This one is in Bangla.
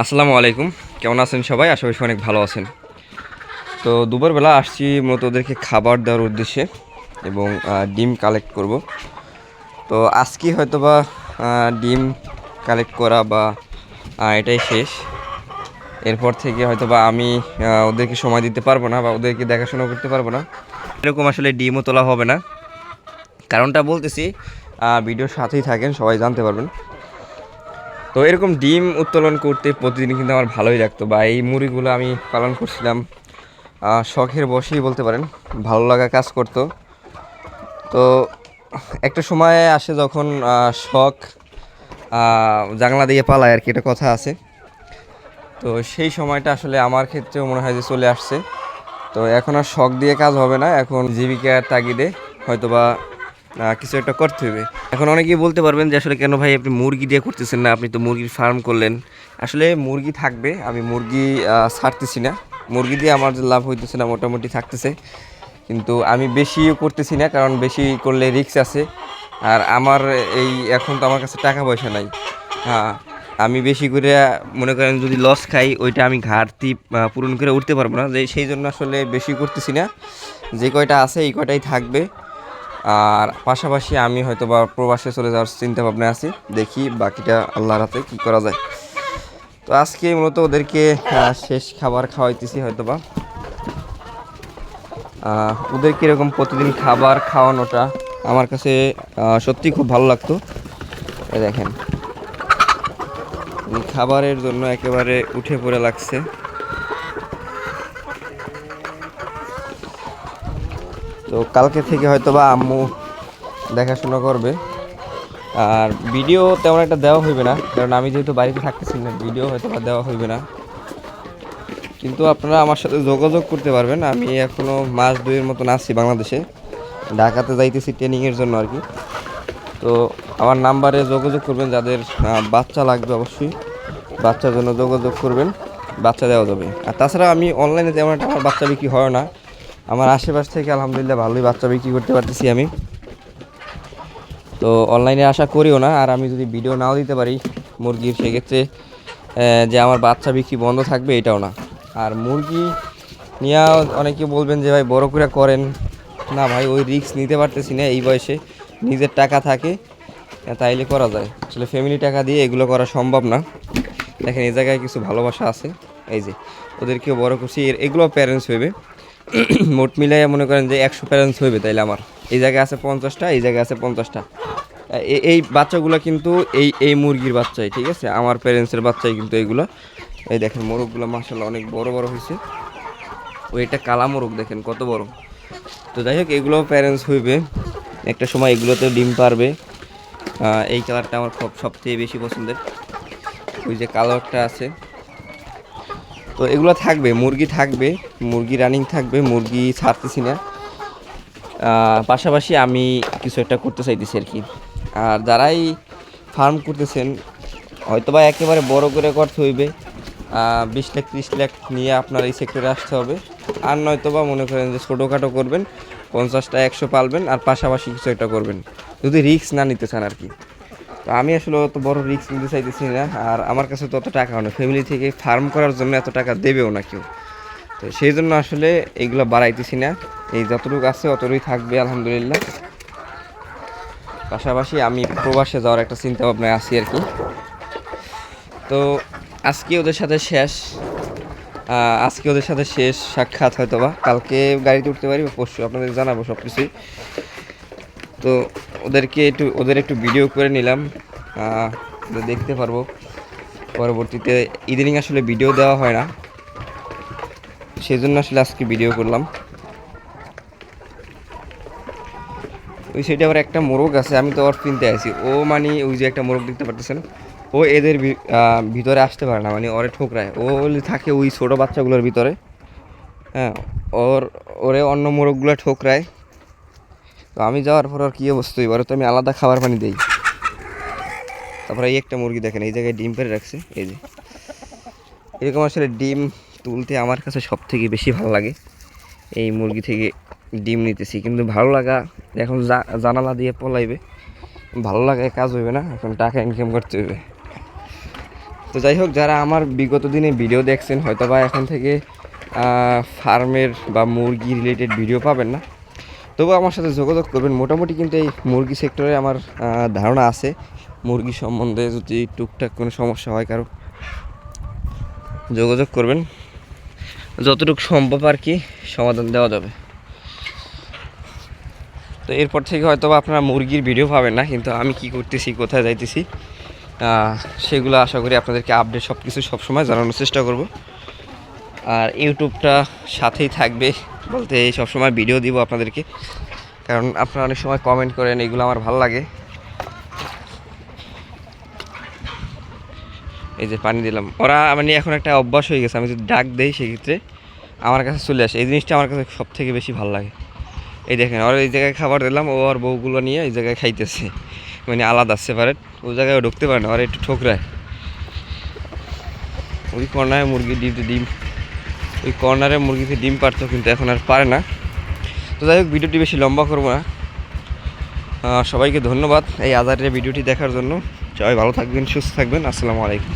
আসসালামু আলাইকুম। কেমন আছেন সবাই? আশা করি অনেক ভালো আছেন। তো দুপুরবেলা আসছি মূলত ওদেরকে খাবার দেওয়ার উদ্দেশ্যে এবং ডিম কালেক্ট করব। তো আজকে হয়তো বা ডিম কালেক্ট করা বা এটাই শেষ। এরপর থেকে হয়তো বা আমি ওদেরকে সময় দিতে পারব না বা ওদেরকে দেখাশোনা করতে পারব না। এরকম আসলে ডিমও তোলা হবে না। কারণটা বলতেছি ভিডিওর সাথেই থাকেন, সবাই জানতে পারবেন। তো এরকম ডিম উত্তোলন করতে প্রতিদিন কিন্তু আমার ভালোই লাগতো বা এই মুড়িগুলো আমি পালন করছিলাম। শখের বসেই বলতে পারেন, ভালো লাগা কাজ করতো। তো একটা সময় আসে যখন শখ জানলা দিয়ে পালায় আর কি একটা কথা আছে। তো সেই সময়টা আসলে আমার ক্ষেত্রেও মনে হয় যে চলে আসছে। তো এখন আর শখ দিয়ে কাজ হবে না, এখন জীবিকার তাগিদে হয়তোবা কিছু একটা করতে হবে। এখন অনেকেই বলতে পারবেন যে আসলে কেন ভাই আপনি মুরগি দিয়ে করতেছেন না? আপনি তো মুরগির ফার্ম করলেন। আসলে মুরগি থাকবে, আমি মুরগি ছাড়তেছি না। মুরগি দিয়ে আমার যে লাভ হইতেছে না, মোটামুটি থাকতেছে। কিন্তু আমি বেশিও করতেছি না, কারণ বেশি করলে রিস্ক আছে। আর আমার এই, এখন তো আমার কাছে টাকা পয়সা নাই। হ্যাঁ আমি বেশি করে মনে করেন যদি লস খাই, ওইটা আমি ঘাটতি পূরণ করে উঠতে পারব না। যে, সেই জন্য আসলে বেশি করতেছি না। যে কয়টা আছে, এই কয়টাই থাকবে। আর পাশাপাশি আমি হয়তো বা প্রবাসে চলে যাওয়ার চিন্তা ভাবনা আছি। দেখি বাকিটা আল্লাহর হাতে কী করা যায়। তো আজকে মূলত ওদেরকে শেষ খাবার খাওয়াইতেছি হয়তো বা ওদের কীরকম প্রতিদিন খাবার খাওয়ানোটা আমার কাছে সত্যি খুব ভালো লাগতো। দেখেন। খাবারের জন্য একেবারে উঠে পড়ে লাগছে। তো কালকে থেকে হয়তো বা আম্মু দেখাশোনা করবে। আর ভিডিও তেমন একটা দেওয়া হইবে না, কারণ আমি যেহেতু বাড়িতে থাকতেছি না ভিডিও হয়তো বা দেওয়া হইবে না। কিন্তু আপনারা আমার সাথে যোগাযোগ করতে পারবেন, আমি এখনও মাস দুইয়ের মতন আছি বাংলাদেশে। ঢাকাতে যাইতেছি ট্রেনিংয়ের জন্য আর কি তো আমার নাম্বারে যোগাযোগ করবেন, যাদের বাচ্চা লাগবে অবশ্যই, বাচ্চার জন্য যোগাযোগ করবেন, বাচ্চা দেওয়া যাবে। আর তাছাড়া আমি অনলাইনে তেমন একটা আমার বাচ্চা বিক্রি হয় না। আমার আশেপাশ থেকে আলহামদুলিল্লাহ ভালোই বাচ্চা বিক্রি করতে পারতেছি আমি। তো অনলাইনে আশা করিও না, আর আমি যদি ভিডিও নাও দিতে পারি মুরগির, সেক্ষেত্রে যে আমার বাচ্চা বিক্রি বন্ধ থাকবে এটাও না। আর মুরগি নিয়ে অনেকে বলবেন যে, ভাই, বড় করে করেন। না ভাই, ওই রিস্ক নিতে পারতেছি না, এই বয়সে নিজের টাকা থাকে, তাইলে করা যায়। আসলে ফ্যামিলি টাকা দিয়ে এগুলো করা সম্ভব না। দেখেন, এই জায়গায় কিছু ভালোবাসা আছে, এই যে, ওদেরকেও বড় করছি এগুলো প্যারেন্টস হইবে। মোট মিলাই মনে করেন যে একশো প্যারেন্টস হইবে তাইলে আমার। এই জায়গায় আছে পঞ্চাশটা, এই জায়গায় আছে পঞ্চাশটা। এই বাচ্চাগুলো কিন্তু এই এই মুরগির বাচ্চাই, ঠিক আছে? আমার প্যারেন্টসের বাচ্চাই কিন্তু এইগুলো এই দেখেন, মোরগগুলো মাসাল্লাহ অনেক বড় বড় হয়েছে ওই এটা কালা মোরগ, দেখেন কত বড়। তো যাই হোক এগুলো প্যারেন্টস হইবে। একটা সময় এগুলোতে ডিম পারবে। এই কালারটা আমার সবচেয়ে বেশি পছন্দের। ওই যে কালো একটা আছে। তো এগুলো থাকবে, মুরগি থাকবে, মুরগি রানিং থাকবে, মুরগি ছাড়তেছি না। পাশাপাশি আমি কিছু একটা করতে চাইতেছি আর কি। আর যারাই ফার্ম করতেছেন হয়তো বা একেবারে বড় করে করতে হইবে। বিশ লাখ, ত্রিশ লাখ নিয়ে আপনার এই সেক্টরে আসতে হবে। আর নয়তো বা মনে করেন যে ছোটোখাটো করবেন, পঞ্চাশটা একশো পালবেন, আর পাশাপাশি কিছু একটা করবেন। যদি রিস্ক না নিতে চান আর কি। তো আমি আসলে অত বড় রিস্ক নিতে চাইতেছি না, আর আমার কাছে তো অত টাকা হয় না। ফ্যামিলি থেকে ফার্ম করার জন্য এত টাকা দেবেও না কেউ। তো সেই জন্য আসলে এইগুলো বাড়াইতেছি না। এই যতটুকু আছে অতটুকুই থাকবে, আলহামদুলিল্লাহ। পাশাপাশি আমি প্রবাসে যাওয়ার একটা চিন্তা ভাবনায় আছি আর কি। তো আজকে ওদের সাথে শেষ আজকে ওদের সাথে শেষ সাক্ষাৎ হয়তো বা কালকে গাড়িতে উঠতে পারি বা পরশু আপনাদের জানাব সব কিছুই তো ওদেরকে একটু, ওদের একটু ভিডিও করে নিলাম। দেখতে পারব। পরবর্তীতে ইদানিং আসলে ভিডিও দেওয়া হয় না। সেই জন্য আসলে আজকে ভিডিও করলাম। ওই সাইডে আবার একটা মোরগ আছে, আমি তো ওর কিনতে আছি ও মানে ওই যে একটা মোরগ দেখতে পারতেছেন? ও এদের ভিতরে আসতে পারে না মানে ওরে ঠোকরায়। ও থাকে ওই ছোটো বাচ্চাগুলোর ভিতরে। হ্যাঁ ওর, ওরে অন্য মোরগগুলো ঠোকরায়। তো আমি যাওয়ার পর আর কী অবস্থা এবারে তো আমি আলাদা খাবার পানি দিই। তারপরে এই একটা মুরগি দেখেন, এই জায়গায় ডিম পেরে রাখছে, এই যে। এরকম আসলে ডিম তুলতে আমার কাছে সব থেকে বেশি ভালো লাগে। এই মুরগি থেকে ডিম নিতেছি, কিন্তু ভালো লাগা, এখন জানালা দিয়ে পলাইবে। ভালো লাগায় কাজ হইবে না, এখন টাকা ইনকাম করতে হইবে। তো যাই হোক, যারা আমার বিগত দিনে ভিডিও দেখছেন হয়তো বা এখন থেকে ফার্মের বা মুরগি রিলেটেড ভিডিও পাবেন না। তবু আমার সাথে যোগাযোগ করবেন। মোটামুটি কিন্তু এই মুরগি সেক্টরে আমার ধারণা আছে। মুরগি সম্বন্ধে যদি টুকটাক কোনো সমস্যা হয় কারও, যোগাযোগ করবেন। যতটুকু সম্ভব আর কি সমাধান দেওয়া যাবে। তো এরপর থেকে হয়তো আপনারা মুরগির ভিডিও পাবেন না, কিন্তু আমি কি করতেছি, কোথায় যাইতেছি সেগুলো আশা করি আপনাদেরকে আপডেট সব কিছু সবসময় জানানোর চেষ্টা করব। আর ইউটিউবটা সাথেই থাকবে বলতে সবসময় ভিডিও দিব আপনাদেরকে। কারণ আপনারা অনেক সময় কমেন্ট করেন, এগুলো আমার ভালো লাগে। এই যে পানি দিলাম। ওরা মানে এখন একটা অভ্যাস হয়ে গেছে, আমি যদি ডাক দেই সেক্ষেত্রে আমার কাছে চলে আসে। এই জিনিসটা আমার কাছে সব থেকে বেশি ভালো লাগে। এই দেখেন, ওর এই জায়গায় খাবার দিলাম, ও আর বউগুলো নিয়ে এই জায়গায় খাইতেছে। মানে আলাদা সেপারেট ওই জায়গায় ঢুকতে পারে না, ওরা একটু ঠোকরায়। ওই কর্নারে মুরগি ডিম ডিম। ওই কর্নারে মুরগিতে ডিম পারতো, কিন্তু এখন আর পারে না। তো যাই হোক, ভিডিওটি বেশি লম্বা করব না। সবাইকে ধন্যবাদ এই আজারের ভিডিওটি দেখার জন্য। সবাই ভালো থাকবেন, সুস্থ থাকবেন। আসসালামু আলাইকুম।